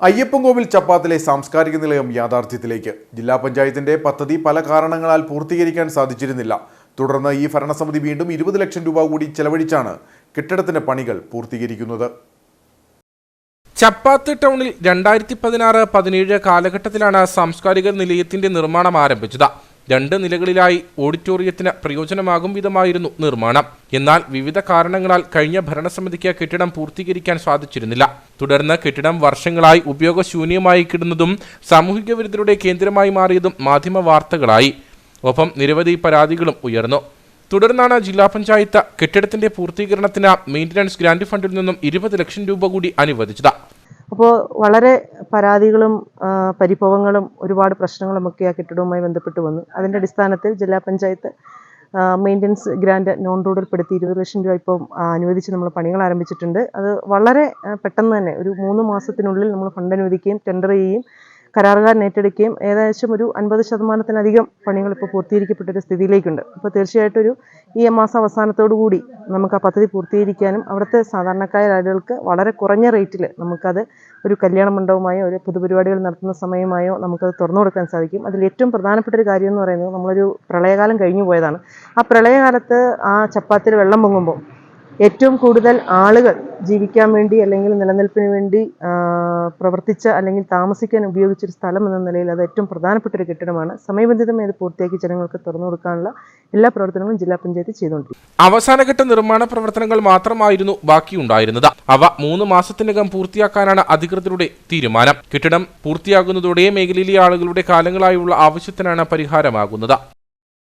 അയ്യപ്പൻകോവിൽ ചപ്പാത്തിലെ സാംസ്കാരിക നിലയം യാഥാർത്ഥ്യത്തിലേക്ക്. ജില്ലാ പഞ്ചായത്തിന്റെ പദ്ധതി പല കാരണങ്ങളാൽ പൂർത്തീകരിക്കാൻ സാധിച്ചിരുന്നില്ല. തുടർന്ന് ഈ ഭരണസമിതി വീണ്ടും ഇരുപത് ലക്ഷം രൂപ കൂടി ചെലവഴിച്ചാണ് കെട്ടിടത്തിന്റെ പണികൾ പൂർത്തീകരിക്കുന്നത്. ചപ്പാത്ത് ടൗണിൽ രണ്ടായിരത്തി പതിനാറ് പതിനേഴ് കാലഘട്ടത്തിലാണ് സാംസ്കാരിക നിലയത്തിന്റെ നിർമ്മാണം ആരംഭിച്ചത്. രണ്ട് നിലകളിലായി ഓഡിറ്റോറിയത്തിന് പ്രയോജനമാകും വിധമായിരുന്നു നിർമ്മാണം. എന്നാൽ വിവിധ കാരണങ്ങളാൽ കഴിഞ്ഞ ഭരണസമിതിക്ക് കെട്ടിടം പൂർത്തീകരിക്കാൻ സാധിച്ചിരുന്നില്ല. തുടർന്ന് കെട്ടിടം വർഷങ്ങളായി ഉപയോഗശൂന്യമായി കിടന്നതും സാമൂഹിക വിരുദ്ധരുടെ കേന്ദ്രമായി മാറിയതും മാധ്യമ വാർത്തകളായി. ഒപ്പം നിരവധി പരാതികളും ഉയർന്നു. തുടർന്നാണ് ജില്ലാ പഞ്ചായത്ത് കെട്ടിടത്തിന്റെ പൂർത്തീകരണത്തിന് മെയിന്റനൻസ് ഗ്രാന്റ് ഫണ്ടിൽ നിന്നും ഇരുപത് ലക്ഷം രൂപ കൂടി അനുവദിച്ചത്. അപ്പോൾ വളരെ പരാതികളും പരിഭവങ്ങളും ഒരുപാട് പ്രശ്നങ്ങളും ഒക്കെ ആ കെട്ടിടവുമായി ബന്ധപ്പെട്ട് വന്നു. അതിന്റെ അടിസ്ഥാനത്തിൽ ജില്ലാ പഞ്ചായത്ത് മെയിന്റനൻസ് ഗ്രാൻഡ് നോൺ റോഡിൽപ്പെടുത്തി ഇരുപത് ലക്ഷം രൂപ ഇപ്പം അനുവദിച്ച് നമ്മൾ പണികൾ ആരംഭിച്ചിട്ടുണ്ട്. അത് വളരെ പെട്ടെന്ന് തന്നെ ഒരു മൂന്ന് മാസത്തിനുള്ളിൽ നമ്മൾ ഫണ്ട് അനുവദിക്കുകയും ടെൻഡർ ചെയ്യുകയും കരാറുകാരൻ ഏറ്റെടുക്കുകയും ഏകദേശം ഒരു അൻപത് ശതമാനത്തിലധികം പണികൾ ഇപ്പോൾ പൂർത്തീകരിക്കപ്പെട്ട ഒരു സ്ഥിതിയിലേക്കുണ്ട്. അപ്പോൾ തീർച്ചയായിട്ടും ഒരു ഈ മാസം അവസാനത്തോടു കൂടി നമുക്ക് ആ പദ്ധതി പൂർത്തീകരിക്കാനും അവിടുത്തെ സാധാരണക്കാരായ ആളുകൾക്ക് വളരെ കുറഞ്ഞ റേറ്റിൽ നമുക്കത് ഒരു കല്യാണ മണ്ഡപമായോ ഒരു പൊതുപരിപാടികൾ നടത്തുന്ന സമയമായോ നമുക്കത് തുറന്നു കൊടുക്കാൻ സാധിക്കും. അതിൽ ഏറ്റവും പ്രധാനപ്പെട്ട ഒരു കാര്യം എന്ന് പറയുന്നത് നമ്മളൊരു പ്രളയകാലം കഴിഞ്ഞു പോയതാണ്. ആ പ്രളയകാലത്ത് ആ ചപ്പാത്തിൽ വെള്ളം പൊങ്ങുമ്പോൾ ഏറ്റവും കൂടുതൽ ആളുകൾ ജീവിക്കാൻ വേണ്ടി അല്ലെങ്കിൽ നിലനിൽപ്പിന് വേണ്ടി പ്രവർത്തിച്ച അല്ലെങ്കിൽ താമസിക്കാൻ ഉപയോഗിച്ചൊരു സ്ഥലം എന്ന നിലയിൽ അത് ഏറ്റവും പ്രധാനപ്പെട്ട ഒരു കെട്ടിടമാണ്. സമയബന്ധിതമായി അത് പൂർത്തിയാക്കി ജനങ്ങൾക്ക് തുറന്നു കൊടുക്കാനുള്ള എല്ലാ പ്രവർത്തനങ്ങളും ജില്ലാ പഞ്ചായത്ത് ചെയ്തുകൊണ്ടിരിക്കും അവസാനഘട്ട നിർമ്മാണ പ്രവർത്തനങ്ങൾ മാത്രമായിരുന്നു ബാക്കിയുണ്ടായിരുന്നത്. അവ മൂന്ന് മാസത്തിനകം പൂർത്തിയാക്കാനാണ് അധികൃതരുടെ തീരുമാനം. കെട്ടിടം പൂർത്തിയാകുന്നതോടെ മേഖലയിലെ ആളുകളുടെ കാലങ്ങളായുള്ള ആവശ്യത്തിനാണ് പരിഹാരമാകുന്നത്.